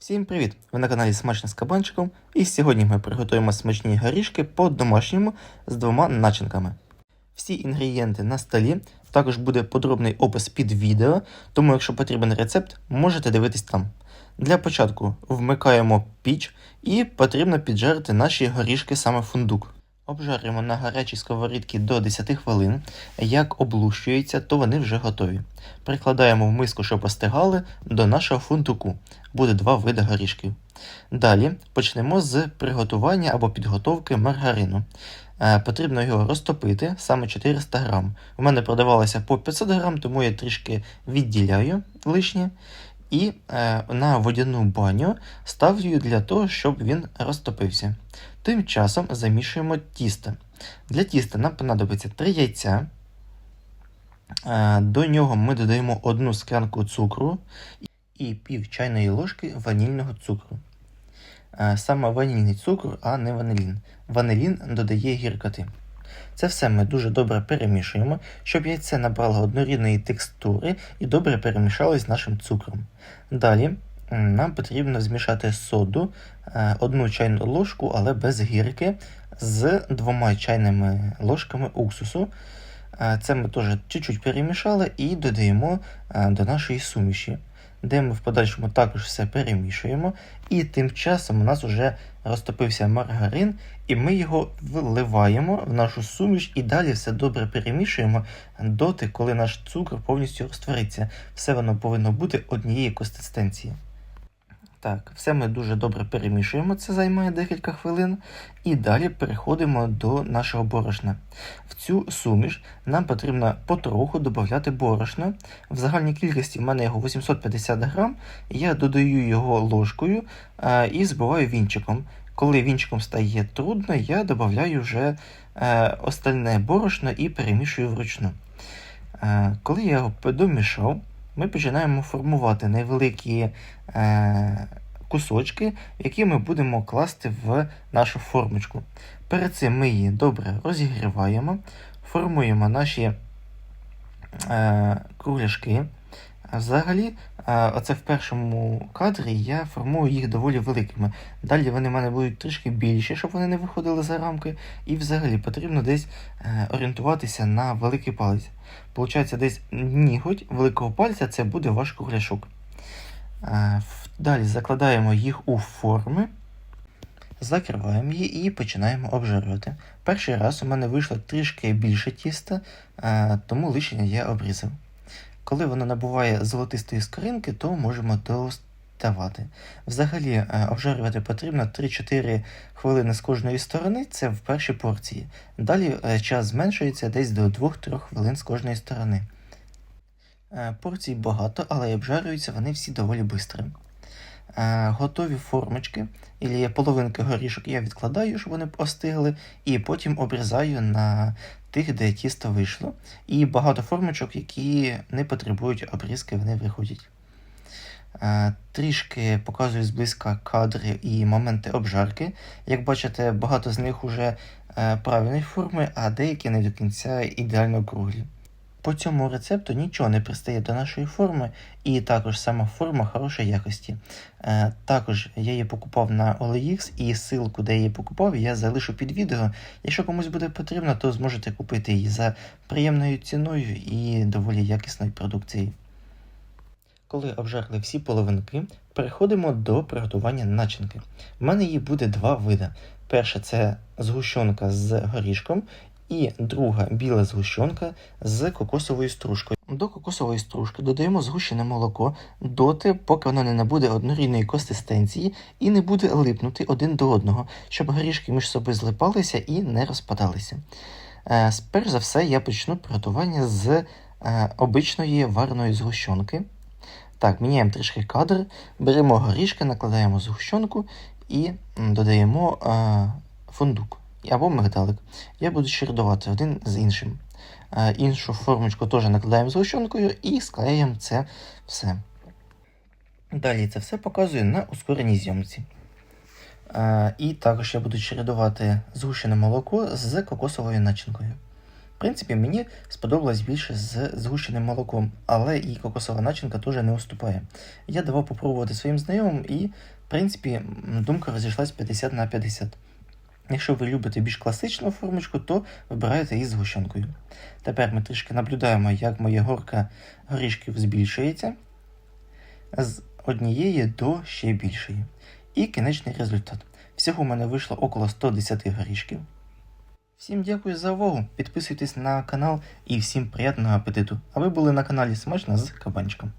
Всім привіт! Ви на каналі Смачно з кабанчиком, і сьогодні ми приготуємо смачні горішки по-домашньому з двома начинками. Всі інгредієнти на столі, також буде подробний опис під відео, тому якщо потрібен рецепт, можете дивитись там. Для початку вмикаємо піч і потрібно піджарити наші горішки саме фундук. Обжарюємо на гарячій сковорідці до 10 хвилин. Як облущується, то вони вже готові. Прикладаємо в миску, щоб остигали, до нашого фундуку. Буде два види горішків. Далі почнемо з приготування або підготовки маргарину. Е, потрібно його розтопити саме 400 грам. У мене продавалося по 500 грам, тому я трішки відділяю лишнє. І е, на водяну баню ставлю для того, щоб він розтопився. Тим часом замішуємо тісто. Для тіста нам понадобиться 3 яйця. Е, До нього ми додаємо одну склянку цукру і пів чайної ложки ванільного цукру. Е, Саме ванільний цукор, а не ванилін. Ванилін додає гіркоти. Це все ми дуже добре перемішуємо, щоб яйце набрало однорідної текстури і добре перемішалось з нашим цукром. Далі нам потрібно змішати соду, е, одну чайну ложку, але без гірки, з двома чайними ложками уксусу. Е, Це ми теж чуть-чуть перемішали і додаємо е, до нашої суміші, де ми в подальшому також все перемішуємо. І тим часом у нас вже розтопився маргарин, і ми його вливаємо в нашу суміш і далі все добре перемішуємо доти, коли наш цукор повністю розтвориться. Все воно повинно бути однієї консистенції. Так, все ми дуже добре перемішуємо, це займає декілька хвилин. І далі переходимо до нашого борошна. В цю суміш нам потрібно потроху додати борошна. В загальній кількості в мене його 850 грам. Я додаю його ложкою а, і збиваю вінчиком. Коли вінчиком стає трудно, я додаю вже е, остальне борошно і перемішую вручну. Е, коли я його домішав, ми починаємо формувати невеликі е, кусочки, які ми будемо класти в нашу формочку. Перед цим ми її добре розігріваємо, формуємо наші е, кругляшки. Взагалі, оце в першому кадрі я формую їх доволі великими. Далі вони в мене будуть трішки більші, щоб вони не виходили за рамки. І взагалі потрібно десь е, орієнтуватися на великий палець. Получається, десь ніготь великого пальця це буде ваш кругляшок. Е, Далі закладаємо їх у форми, закриваємо її і починаємо обжарювати. Перший раз у мене вийшло трішки більше тіста, е, тому лишнє я обрізав. Коли воно набуває золотистої скоринки, то можемо доставати. Взагалі, е, обжарювати потрібно 3-4 хвилини з кожної сторони, це в першій порції. Далі е, час зменшується десь до 2-3 хвилин з кожної сторони. Е, Порцій багато, але й обжарюються вони всі доволі швидко. Готові формочки, і половинки горішок я відкладаю, щоб вони остигли, і потім обрізаю на тих, де тісто вийшло. І багато формочок, які не потребують обрізки, вони виходять. Е, Трішки показую зблизька кадри і моменти обжарки. Як бачите, багато з них вже е, правильної форми, а деякі не до кінця ідеально круглі. По цьому рецепту нічого не пристає до нашої форми, і також сама форма хорошої якості. Е, також я її покупав на OLX, і ссылку, де я її покупав, я залишу під відео. Якщо комусь буде потрібно, то зможете купити її за приємною ціною і доволі якісною продукцією. Коли обжарили всі половинки, переходимо до приготування начинки. У мене її буде два види. Перша це згущенка з горішком, і друга біла згущенка з кокосовою стружкою. До кокосової стружки додаємо згущене молоко доти, поки воно не набуде однорідної консистенції і не буде липнути один до одного, щоб горішки між собою злипалися і не розпадалися. Е, Перш за все, я почну приготування з е, обичної вареної згущенки. Так, міняємо трішки кадр, беремо горішки, накладаємо згущенку і додаємо е, фундук або мигдалик. Я буду чередувати один з іншим. Е, іншу формочку теж накладаємо згущенкою і склеїмо це все. Далі це все показую на ускореній зйомці. Е, і також я буду чередувати згущене молоко з кокосовою начинкою. В принципі, мені сподобалось більше з згущеним молоком, але і кокосова начинка теж не уступає. Я давав попробувати своїм знайомим і, в принципі, думка розійшлась 50 на 50. Якщо ви любите більш класичну формочку, то вибирайте із згущенкою. Тепер ми трішки наблюдаємо, як моя горка горішків збільшується з однієї до ще більшої. І кінечний результат. Всього в мене вийшло около 110 горішків. Всім дякую за увагу. Підписуйтесь на канал і всім приємного апетиту. А ви були на каналі Смачно з кабанчиком.